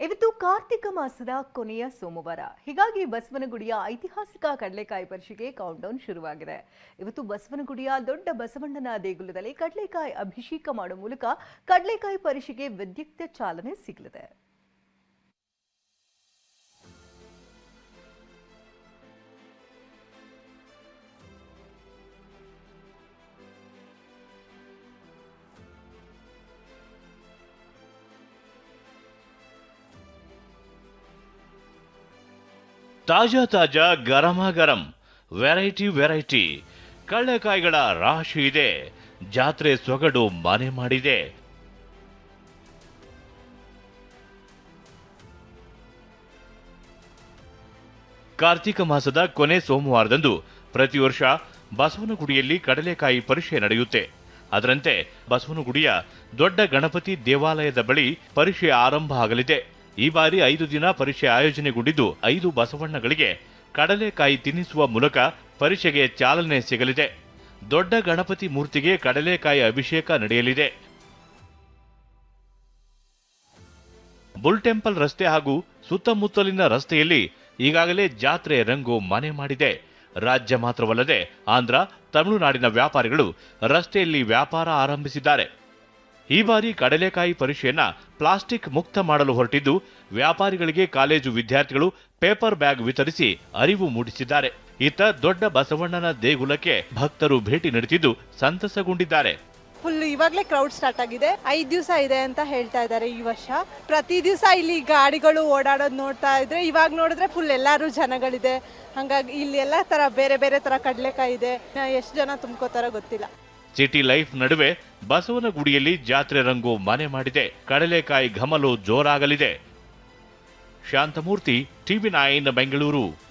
ಇವತ್ತು ಕಾರ್ತಿಕ ಮಾಸದ ಕೊನೆಯ ಸೋಮವಾರ. ಹೀಗಾಗಿ ಬಸವನಗುಡಿಯ ಐತಿಹಾಸಿಕ ಕಡಲೆಕಾಯಿ ಪರಿಷೆಗೆ ಕೌಂಟೌನ್ ಶುರುವಾಗಿದೆ. ಇವತ್ತು ಬಸವನಗುಡಿಯ ದೊಡ್ಡ ಬಸವಣ್ಣನ ದೇಗುಲದಲ್ಲಿ ಕಡಲೆಕಾಯಿ ಅಭಿಷೇಕ ಮಾಡುವ ಮೂಲಕ ಕಡಲೆಕಾಯಿ ಪರಿಷೆಗೆ ವಿದ್ಯುಕ್ತ ಚಾಲನೆ ಸಿಗಲಿದೆ. ತಾಜಾ ತಾಜಾ ಗರಮ ಗರಂ ವೆರೈಟಿ ವೆರೈಟಿ ಕಳ್ಳೆಕಾಯಿಗಳ ರಾಶಿ ಇದೆ. ಜಾತ್ರೆ ಸೊಗಡು ಮನೆ ಮಾಡಿದೆ. ಕಾರ್ತಿಕ ಮಾಸದ ಕೊನೆ ಸೋಮವಾರದಂದು ಪ್ರತಿ ವರ್ಷ ಬಸವನಗುಡಿಯಲ್ಲಿ ಕಡಲೆಕಾಯಿ ಪರಿಷೆ ನಡೆಯುತ್ತೆ. ಅದರಂತೆ ಬಸವನಗುಡಿಯ ದೊಡ್ಡ ಗಣಪತಿ ದೇವಾಲಯದ ಬಳಿ ಪರಿಷೆ ಆರಂಭ ಆಗಲಿದೆ ಈ ಬಾರಿ ಐದು ದಿನ ಪರೀಕ್ಷೆ ಆಯೋಜನೆಗೊಂಡಿದ್ದು ಐದು ಬಸವಣ್ಣಗಳಿಗೆ ಕಡಲೆಕಾಯಿ ತಿನ್ನಿಸುವ ಮೂಲಕ ಪರೀಕ್ಷೆಗೆ ಚಾಲನೆ ಸಿಗಲಿದೆ. ದೊಡ್ಡ ಗಣಪತಿ ಮೂರ್ತಿಗೆ ಕಡಲೆಕಾಯಿ ಅಭಿಷೇಕ ನಡೆಯಲಿದೆ. ಬುಲ್ ಟೆಂಪಲ್ ರಸ್ತೆ ಹಾಗೂ ಸುತ್ತಮುತ್ತಲಿನ ರಸ್ತೆಯಲ್ಲಿ ಈಗಾಗಲೇ ಜಾತ್ರೆ ರಂಗು ಮನೆ ಮಾಡಿದೆ. ರಾಜ್ಯ ಮಾತ್ರವಲ್ಲದೆ ಆಂಧ್ರ, ತಮಿಳುನಾಡಿನ ವ್ಯಾಪಾರಿಗಳು ರಸ್ತೆಯಲ್ಲಿ ವ್ಯಾಪಾರ ಆರಂಭಿಸಿದ್ದಾರೆ. ಈ ಬಾರಿ ಕಡಲೆಕಾಯಿ ಪರಿಷೆಯನ್ನ ಪ್ಲಾಸ್ಟಿಕ್ ಮುಕ್ತ ಮಾಡಲು ಹೊರಟಿದ್ದು, ವ್ಯಾಪಾರಿಗಳಿಗೆ ಕಾಲೇಜು ವಿದ್ಯಾರ್ಥಿಗಳು ಪೇಪರ್ ಬ್ಯಾಗ್ ವಿತರಿಸಿ ಅರಿವು ಮೂಡಿಸಿದ್ದಾರೆ. ಇತ್ತ ದೊಡ್ಡ ಬಸವಣ್ಣನ ದೇಗುಲಕ್ಕೆ ಭಕ್ತರು ಭೇಟಿ ನೀಡುತ್ತಿದ್ದು ಸಂತಸಗೊಂಡಿದ್ದಾರೆ. ಫುಲ್ ಇವಾಗಲೇ ಕ್ರೌಡ್ ಸ್ಟಾರ್ಟ್ ಆಗಿದೆ. ಐದು ದಿವಸ ಇದೆ ಅಂತ ಹೇಳ್ತಾ ಇದ್ದಾರೆ ಈ ವರ್ಷ. ಪ್ರತಿ ದಿವಸ ಇಲ್ಲಿ ಗಾಡಿಗಳು ಓಡಾಡೋದು ನೋಡ್ತಾ ಇದ್ರೆ ಇವಾಗ ನೋಡಿದ್ರೆ ಫುಲ್ ಎಲ್ಲರೂ ಜನಗಳಿದೆ. ಹಂಗಾಗಿ ಇಲ್ಲಿ ಎಲ್ಲ ತರ, ಬೇರೆ ಬೇರೆ ತರ ಕಡಲೆಕಾಯಿ ಇದೆ. ಎಷ್ಟು ಜನ ತುಂಬ್ಕೋತಾರೋ ಗೊತ್ತಿಲ್ಲ. ಸಿಟಿ ಲೈಫ್ ನಡುವೆ ಬಸವನಗುಡಿಯಲ್ಲಿ ಜಾತ್ರೆ ರಂಗು ಮನೆ ಮಾಡಿದೆ. ಕಡಲೆಕಾಯಿ ಘಮಲು ಜೋರಾಗಲಿದೆ. Shantamurthy TV nine, Bengaluru.